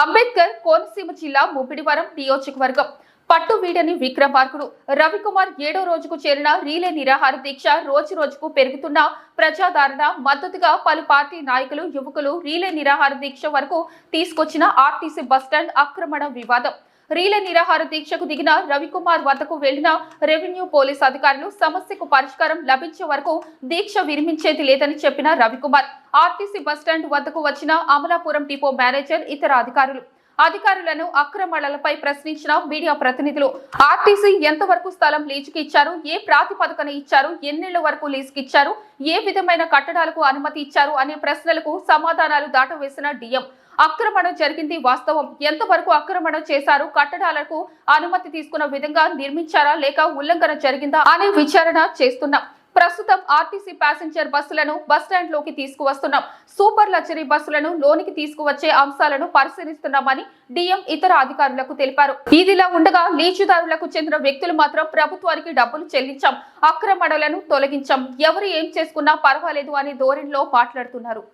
అంబేద్కర్ కోనసీమ జిల్లా ముప్పిడివరం నియోజకవర్గం. పట్టు వీడని విక్రమార్కుడు. రవికుమార్ ఏడో రోజుకు చేరిన రీలే నిరాహార దీక్ష రోజు రోజుకు పెరుగుతున్న ప్రజాదరణ మద్దతుగా పలు పార్టీ నాయకులు యువకులు రీలే నిరాహార దీక్ష వరకు తీసుకొచ్చిన ఆర్టీసీ బస్టాండ్ ఆక్రమణ వివాదం. రీలే నిరాహార దీక్షకు దిగిన రవికుమార్ వద్దకు వెళ్ళిన రెవెన్యూ పోలీస్ అధికారులు సమస్యకు పరిష్కారం లభించే వరకు దీక్ష విరమించేది లేదని చెప్పిన రవికుమార్ ఆర్టీసీ బస్టాండ్ వద్దకు వచ్చిన అమలాపురం డిపో మేనేజర్ ఇతర అధికారులు. అధికారులను అక్రమాలపై ప్రశ్నించిన మీడియా ప్రతినిధులు ఆర్టీసీ ఎంతవరకు స్థలం లీజుకి ఇచ్చారు ఏ ప్రాతిపదికన ఇచ్చారు ఎన్నేళ్ళ వరకు లీజుకి ఇచ్చారు ఏ విధమైన కట్టడాలకు అనుమతి ఇచ్చారు అనే ప్రశ్నలకు సమాధానాలు దాటవేసిన డిఎం. ఆక్రమణ జరిగింది. వాస్తవం ఎంతవరకు ఆక్రమణ చేశారు? కట్టడాలకు అనుమతి తీసుకున్న విధంగా నిర్మించారా? లేక ఉల్లంఘన జరిగిందా? అనే విచారణ చేస్తున్నాం. ప్రస్తుతం ఆర్టీసీ ప్యాసింజర్ బస్సులను బస్టాండ్లోకి తీసుకువస్తున్నాం. సూపర్ లగ్జరీ బస్సులను లోనికి తీసుకువచ్చే అంశాలను పరిశీలిస్తున్నామని డిఎం ఇతర అధికారులకు తెలిపారు. ఇదిలా ఉండగా లీచుదారులకు చెందిన వ్యక్తులు మాత్రం ప్రభుత్వానికి డబ్బులు చెల్లించాం. అక్రమణలను తొలగించాం. ఎవరు ఏం చేసుకున్నా పర్వాలేదు అనే ధోరణిలో మాట్లాడుతున్నారు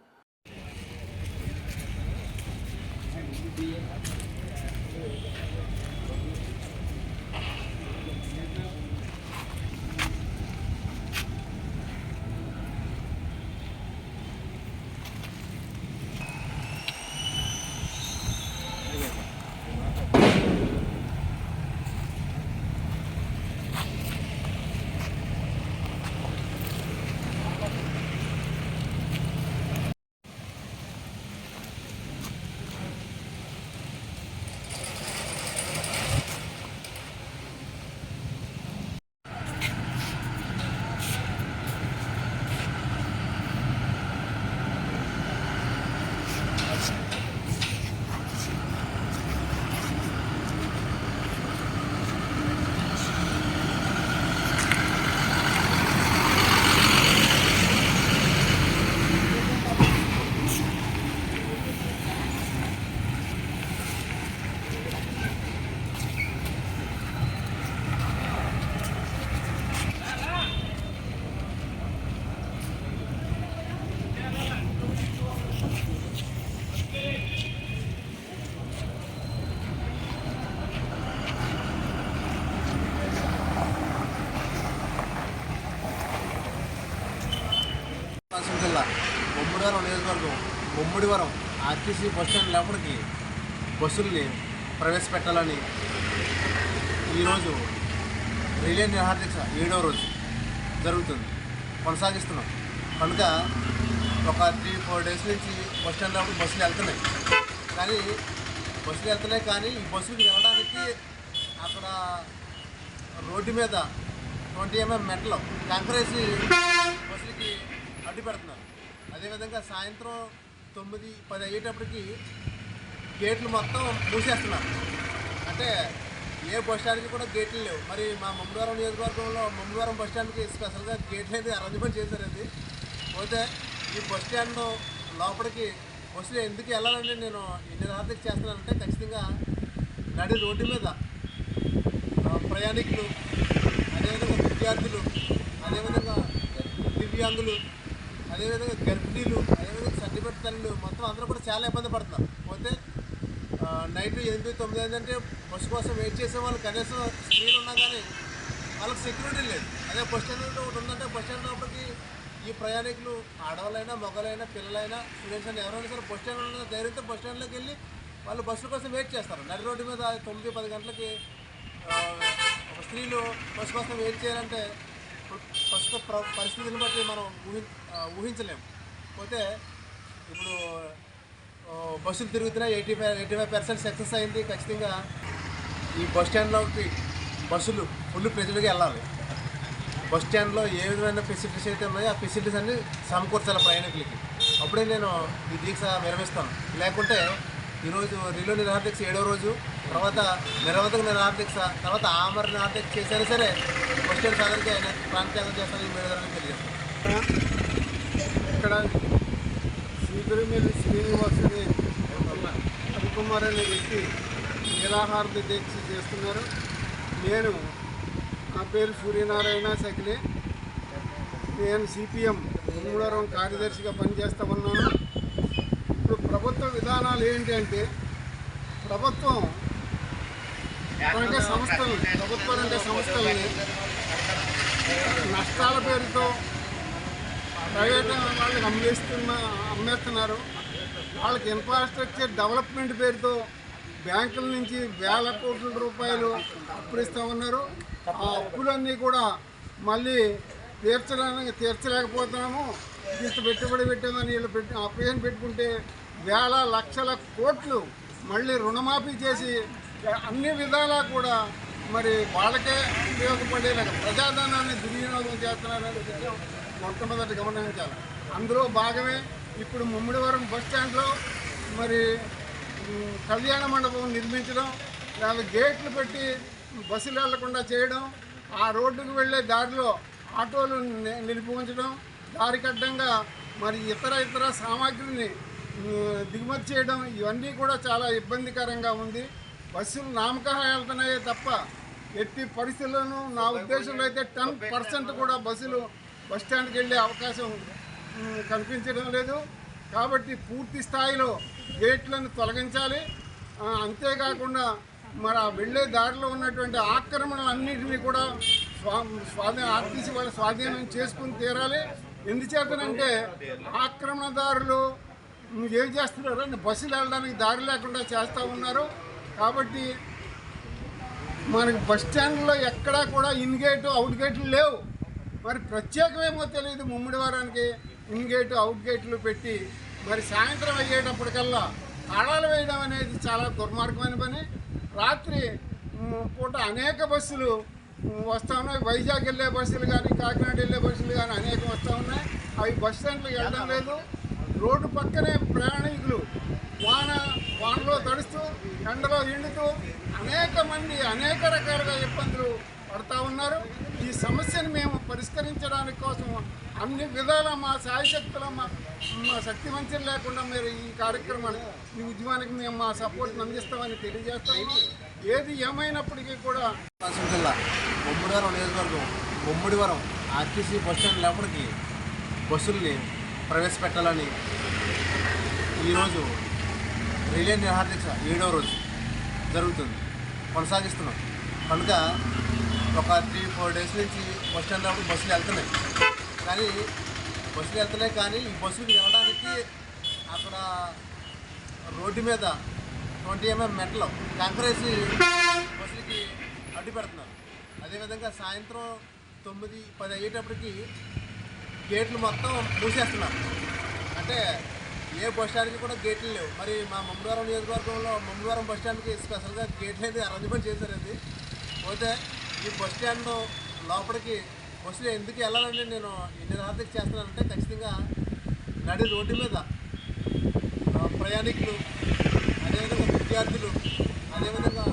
పశ్చిమ జిల్లా ముమ్మిడివరం నియోజకవర్గం ముమ్మిడివరం ఆర్టీసీ బస్ స్టాండ్ లోపలికి బస్సుల్ని ప్రవేశపెట్టాలని ఈరోజు రిలే నిరాహార దీక్ష ఏడవ రోజు జరుగుతుంది. కొనసాగిస్తున్నాం. కనుక ఒక త్రీ ఫోర్ డేస్ నుంచి బస్ స్టాండ్ లోపలికి బస్సులు వెళ్తున్నాయి. కానీ బస్సులు వెళ్తున్నాయి కానీ ఈ బస్సులు వెళ్ళడానికి అక్కడ రోడ్డు మీద ట్వంటీ ఎంఎం మెట్లు కంకరేసి బస్సులకి అడ్డు పెడుతున్నారు అదేవిధంగా సాయంత్రం తొమ్మిది పది అయ్యేటప్పటికి గేట్లు మొత్తం మూసేస్తున్నారు. అంటే ఏ బస్ స్టాండ్కి కూడా గేట్లు లేవు. మరి మా మమ్మగారం నియోజకవర్గంలో మమ్మగారం బస్ స్టాండ్కి స్పెషల్గా గేట్లు అయితే అరేంజ్మెంట్ చేశారండి పోతే ఈ బస్ స్టాండ్ లోపలికి బస్సులు ఎందుకు వెళ్ళాలంటే నేను ఎన్ని రాత్రికి చేస్తున్నానంటే ఖచ్చితంగా నడి రోడ్డు మీద ప్రయాణికులు అదేవిధంగా విద్యార్థులు అదేవిధంగా దివ్యాంగులు అదేవిధంగా గర్భిణీలు అదేవిధంగా సర్టిఫికెట్ తల్లులు మొత్తం అందరూ కూడా చాలా ఇబ్బంది పడుతున్నారు. పోతే నైట్ ఎనిమిది తొమ్మిది ఏంటంటే బస్సు కోసం వెయిట్ చేసే వాళ్ళు కనీసం స్త్రీలు ఉన్నా కానీ వాళ్ళకి సెక్యూరిటీ లేదు. అదే బస్ స్టాండ్ ఒకటి ఉందంటే బస్ స్టాండ్ లోపలికి ఈ ప్రయాణికులు ఆడవాళ్ళైనా మగవాళ్ళైనా పిల్లలైనా స్టూడెంట్స్ అయినా ఎవరైనా సరే బస్ స్టాండ్ ఉన్న ధైర్యంతో బస్ స్టాండ్లోకి వెళ్ళి వాళ్ళు బస్సుల కోసం వెయిట్ చేస్తారు. నడి రోడ్డు మీద తొమ్మిది పది గంటలకి ఒక స్త్రీలు బస్సు కోసం వెయిట్ చేయాలంటే ప్రస్తుత ప్ర- పరిస్థితిని బట్టి మనం ఊహి ఊహించలేము పోతే ఇప్పుడు బస్సులు తిరుగుతున్నాయి eighty five eighty five percent success అయింది. ఖచ్చితంగా ఈ బస్ స్టాండ్లోకి బస్సులు ఫుల్ ప్రజలుగా వెళ్ళాలి. బస్ స్టాండ్లో ఏ విధమైన ఫెసిలిటీస్ అయితే ఉన్నాయో ఆ ఫెసిలిటీస్ అన్నీ సమకూర్చాలి ప్రయాణికులకి. అప్పుడే నేను ఈ దీక్ష విరమిస్తాను లేకుంటే ఈరోజు రిలో నిరాహార ఏడో రోజు తర్వాత నిరవధక నిరాహార తర్వాత ఆమర నిరాహార దీక్ష చేసినా సరే బస్ స్టాండ్ సాధనకి ఆయన ప్రాంత్యాగం చేస్తానని మేడదారని తెలియజేస్తాను ఇక్కడ శ్రీగురిమిల్లి శ్రీనివాసుని హరికుమార్ అనే వ్యక్తి నిరాహార దీక్ష చేస్తున్నారు. నేను నా పేరు సూర్యనారాయణ సకిలే నేను సిపిఎం మూడవరం కార్యదర్శిగా పనిచేస్తా ఉన్నాను. ప్రభుత్వ విధానాలు ఏంటి అంటే ప్రభుత్వం అంటే సంస్థలు ప్రభుత్వ రంగ సంస్థలని నష్టాల పేరుతో ప్రైవేట్ వాళ్ళకి అమ్మేస్తున్న అమ్మేస్తున్నారు. వాళ్ళకి ఇన్ఫ్రాస్ట్రక్చర్ డెవలప్మెంట్ పేరుతో బ్యాంకుల నుంచి వేల కోట్ల రూపాయలు అప్పులు ఇస్తూ ఉన్నారు. ఆ అప్పులన్నీ కూడా మళ్ళీ తీర్చడానికి తీర్చలేకపోతున్నాము. ఇంత పెట్టుబడి పెట్టామని వీళ్ళు పెట్టి అప్లికేషన్ పెట్టుకుంటే వేల లక్షల కోట్లు మళ్ళీ రుణమాఫీ చేసి అన్ని విధాలా కూడా మరి వాళ్ళకే ఉపయోగపడేలాగా ప్రజాధనాన్ని దుర్వినియోగం చేస్తున్నారనే విషయం మొట్టమొదటి గమనించాలి. అందులో భాగమే ఇప్పుడు ముమ్మిడివరం బస్ స్టాండ్లో మరి కళ్యాణ మండపం నిర్మించడం లేదా గేట్లు పెట్టి బస్సులు వెళ్ళకుండా చేయడం ఆ రోడ్డుకు వెళ్ళే దారిలో ఆటోలు నిలిపి ఉంచడం దారికడ్డంగా మరి ఇతర ఇతర సామాగ్రిని దిగుమతి చేయడం ఇవన్నీ కూడా చాలా ఇబ్బందికరంగా ఉంది. బస్సులు నామకాలు వెళ్తున్నాయే తప్ప ఎట్టి పరిస్థితుల్లోనూ నా ఉద్దేశంలో అయితే టెన్ పర్సెంట్ కూడా బస్సులు బస్ స్టాండ్కి వెళ్ళే అవకాశం కనిపించడం లేదు. కాబట్టి పూర్తి స్థాయిలో గేట్లను తొలగించాలి. అంతేకాకుండా మరి ఆ వెళ్ళే దారిలో ఉన్నటువంటి ఆక్రమణలన్నింటినీ కూడా స్వా స్వాధీన ఆర్టీసీ వాళ్ళ స్వాధీనం చేసుకుని తీరాలి. ఎందుచేతనంటే ఆక్రమణదారులు ఏం చేస్తున్నారు బస్సులు వెళ్ళడానికి దారి లేకుండా చేస్తూ ఉన్నారు. కాబట్టి మనకి బస్ స్టాండ్లో ఎక్కడా కూడా ఇన్ గేటు అవుట్ గేట్లు లేవు. మరి ప్రత్యేకమేమో తెలియదు ముమ్మిడి వారానికి ఇన్ గేటు అవుట్ గేట్లు పెట్టి. మరి సాయంత్రం అయ్యేటప్పటికల్లా తాళాలు వేయడం అనేది చాలా దుర్మార్గమైన పని. రాత్రి పూట అనేక బస్సులు వస్తూ ఉన్నాయి. వైజాగ్ వెళ్ళే బస్సులు కానీ కాకినాడ వెళ్ళే బస్సులు కానీ అనేకం వస్తూ ఉన్నాయి. అవి బస్ స్టాండ్లకు వెళ్ళడం లేదు. రోడ్డు పక్కనే ప్రయాణికులు వాన వానలో తడుస్తూ ఎండలో ఎండుతూ అనేక మంది అనేక రకాలుగా ఇబ్బందులు పడతా ఉన్నారు. ఈ సమస్యను మేము పరిష్కరించడానికి కోసం అన్ని విధాల మా సాయశక్తుల మా మా శక్తి మంచిని లేకుండా మీరు ఈ కార్యక్రమాన్ని ఈ ఉద్యమానికి మేము మా సపోర్ట్ని అందిస్తామని తెలియజేస్తాము ఏది ఏమైనప్పటికీ కూడా పశ్చిమ జిల్లా ముమ్మిడివరం నియోజకవర్గం ముమ్మిడివరం ఆర్టీసీ బస్ స్టాండ్ లోపలికి బస్సుల్ని ప్రవేశపెట్టాలని ఈరోజు రిలే నిరాహార దీక్ష రోజు జరుగుతుంది. కొనసాగిస్తున్నాం. కనుక ఒక త్రీ ఫోర్ డేస్ నుంచి బస్ స్టాండ్ అప్పుడు బస్సులు వెళ్తున్నాయి. కానీ బస్సులు వెళ్తున్నాయి కానీ ఈ బస్సులు వెళ్ళడానికి అక్కడ రోడ్డు మీద ట్వంటీ ఎంఎం మెట్లు కంకరేసి బస్సులకి అడ్డు పెడుతున్నారు అదేవిధంగా సాయంత్రం తొమ్మిది పది అయ్యేటప్పటికి గేట్లు మొత్తం మూసేస్తున్నారు. అంటే ఏ బస్ స్టాండ్కి కూడా గేట్లు లేవు. మరి మా మమ్మడివారం నియోజకవర్గంలో మమ్మడివారం బస్ స్టాండ్కి స్పెషల్గా గేట్లు అయితే అరేంజ్మెంట్ చేశారండి పోతే ఈ బస్ స్టాండ్ లోపలికి బస్సులు ఎందుకు వెళ్ళాలంటే నేను ఎన్ని రాత్రికి చేస్తున్నానంటే ఖచ్చితంగా నడి రోడ్డు మీద ప్రయాణికులు అదేవిధంగా విద్యార్థులు అదేవిధంగా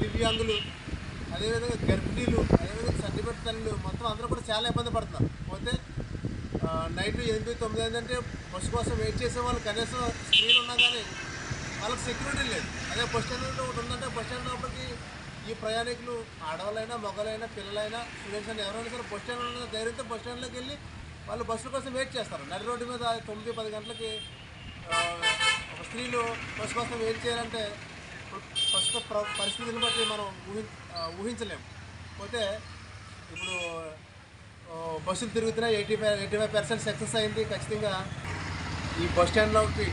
దివ్యాంగులు అదేవిధంగా గర్భిణీలు అదేవిధంగా సర్టిఫికెట్ తల్లులు మొత్తం అందరూ కూడా చాలా ఇబ్బంది పడుతున్నారు. పోతే నైట్ ఎనిమిది తొమ్మిది ఏంటంటే బస్సు కోసం వెయిట్ చేసే వాళ్ళు కనీసం స్క్రీన్ ఉన్నా కానీ వాళ్ళకి సెక్యూరిటీ లేదు. అదే బస్ స్టాండ్ ఒకటి ఉందంటే బస్ స్టాండ్ లోపలికి ఈ ప్రయాణికులు ఆడవాళ్ళైనా మగవాళ్ళైనా పిల్లలైనా స్టూడెంట్స్ అయినా ఎవరైనా సరే బస్ స్టాండ్ ఉన్న ధైర్యంతో బస్ స్టాండ్లోకి వెళ్ళి వాళ్ళు బస్సుల కోసం వెయిట్ చేస్తారు. నడి రోడ్డు మీద తొమ్మిది పది గంటలకి ఒక స్త్రీలు బస్సు కోసం వెయిట్ చేయాలంటే ప్రస్తుత ప్ర- పరిస్థితిని బట్టి మనం ఊహి ఊహించలేము పోతే ఇప్పుడు బస్సులు తిరుగుతున్నాయి eighty five eighty five percent success అయింది. ఖచ్చితంగా ఈ బస్ స్టాండ్లోకి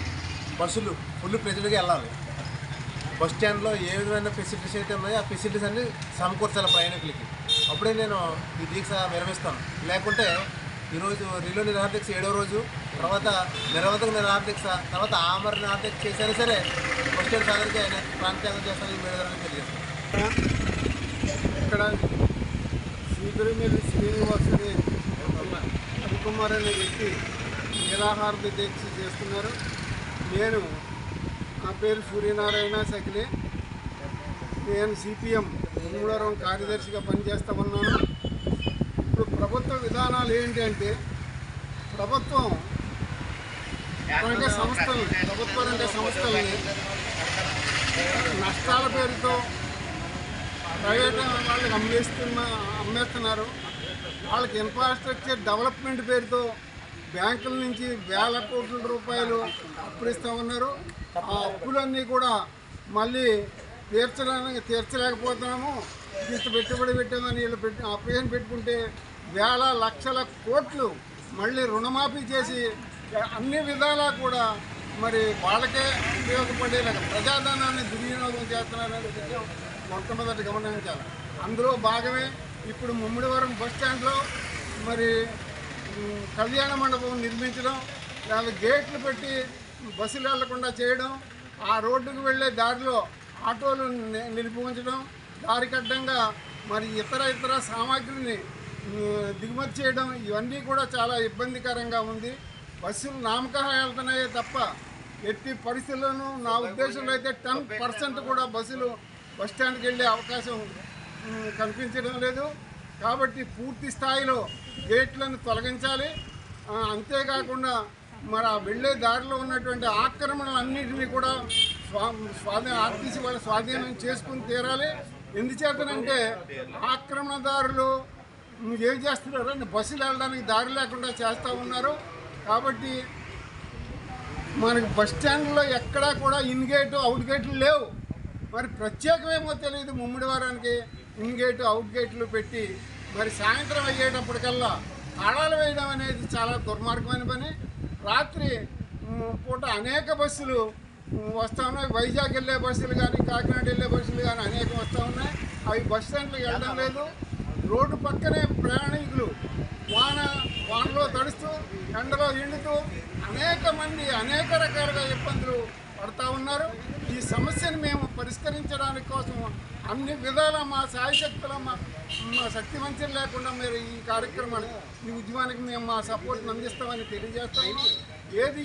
బస్సులు ఫుల్ ప్రెజర్గా వెళ్ళాలి. బస్ స్టాండ్లో ఏ విధమైన ఫెసిలిటీస్ అయితే ఉన్నాయో ఆ ఫెసిలిటీస్ అన్ని సమకూర్చాలి ప్రయాణికులకి. అప్పుడే నేను ఈ దీక్ష విరమిస్తాను లేకుంటే ఈరోజు రిలో నిరాహార ఏడో రోజు తర్వాత నిరవధక నిరాహార తర్వాత ఆమర నిరాహార చేసినా సరే బస్ స్టాండ్ సాగరికి ఆయన ప్రాంత్యాగం చేస్తానని మేడదని తెలియజేస్తాను. ఇక్కడ మీరు శ్రీనివాసుని హరికుమార్ అనే వ్యక్తి నిరాహార దీక్ష చేస్తున్నారు. నేను నా పేరు సూర్యనారాయణ సకిలే. నేను సిపిఎం మూడవరం కార్యదర్శిగా పనిచేస్తా ఉన్నాను ఇప్పుడు ప్రభుత్వ విధానాలు ఏంటి అంటే ప్రభుత్వం రంగ సంస్థలు ప్రభుత్వాలంటే సంస్థలని నష్టాల పేరుతో ప్రైవేట్ వాళ్ళకి అమ్మేస్తున్న అమ్మేస్తున్నారు. వాళ్ళకి ఇన్ఫ్రాస్ట్రక్చర్ డెవలప్మెంట్ పేరుతో బ్యాంకుల నుంచి వేల కోట్ల రూపాయలు అప్పులు ఇస్తూ ఉన్నారు. ఆ అప్పులన్నీ కూడా మళ్ళీ తీర్చడానికి తీర్చలేకపోతున్నాము. ఇంత పెట్టుబడి పెట్టామని వీళ్ళు పెట్టి అప్లికేషన్ పెట్టుకుంటే వేల లక్షల కోట్లు మళ్ళీ రుణమాఫీ చేసి అన్ని విధాలా కూడా మరి వాళ్ళకే ఉపయోగపడేలాగా ప్రజాధనాన్ని దుర్వినియోగం చేస్తున్నారని మొట్టమొదటి గమనించాలి అందులో భాగమే ఇప్పుడు ముమ్మిడివరం బస్ స్టాండ్లో మరి కళ్యాణ మండపం నిర్మించడం లేదా గేట్లు పెట్టి బస్సులు వెళ్ళకుండా చేయడం ఆ రోడ్డుకు వెళ్ళే దారిలో ఆటోలు ని- నిలిపి ఉంచడం దారికి అడ్డంగా మరి ఇతర ఇతర సామాగ్రిని దిగుమతి చేయడం ఇవన్నీ కూడా చాలా ఇబ్బందికరంగా ఉంది. బస్సులు నామకారం వెళ్తున్నాయే తప్ప ఎట్టి పరిస్థితుల్లోనూ నా ఉద్దేశంలో అయితే టెన్ పర్సెంట్ కూడా బస్సులు బస్ స్టాండ్కి వెళ్ళే అవకాశం కనిపించడం లేదు. కాబట్టి పూర్తి స్థాయిలో గేట్లను తొలగించాలి. అంతేకాకుండా మరి ఆ వెళ్ళే దారిలో ఉన్నటువంటి ఆక్రమణలన్నింటినీ కూడా స్వా స్వాధీన ఆర్టీసీ వాళ్ళు స్వాధీనం చేసుకుని తీరాలి. ఎందుచేతనంటే ఆక్రమణదారులు ఏం చేస్తున్నారు అంటే బస్సులు వెళ్ళడానికి దారి లేకుండా చేస్తూ ఉన్నారు. కాబట్టి మనకి బస్ స్టాండ్లో ఎక్కడా కూడా ఇన్ గేటు అవుట్ గేట్లు లేవు. మరి ప్రత్యేకమేమో తెలియదు ముమ్మిడి వారానికి ఇన్ గేటు అవుట్ గేట్లు పెట్టి మరి సాయంత్రం అయ్యేటప్పటికల్లా తాళాలు వేయడం అనేది చాలా దుర్మార్గమైన పని. రాత్రి పూట అనేక బస్సులు వస్తూ ఉన్నాయి. వైజాగ్ వెళ్ళే బస్సులు కానీ కాకినాడ వెళ్ళే బస్సులు కానీ అనేకం వస్తూ ఉన్నాయి. అవి బస్ స్టాండ్లకు వెళ్ళడం లేదు. రోడ్డు పక్కనే ప్రయాణికులు వాన వానలో తడుస్తూ ఎండలో ఎండుతూ అనేక మంది అనేక రకాలుగా ఇబ్బందులు పడతా ఉన్నారు. ఈ సమస్యను మేము పరిష్కరించడానికి కోసం అన్ని విధాల మా సాయశక్తుల మా మా శక్తి మంచం లేకుండా మీరు ఈ కార్యక్రమాన్ని ఈ ఉద్యమానికి మేము మా సపోర్ట్ని అందిస్తామని తెలియజేస్తాము. ఏది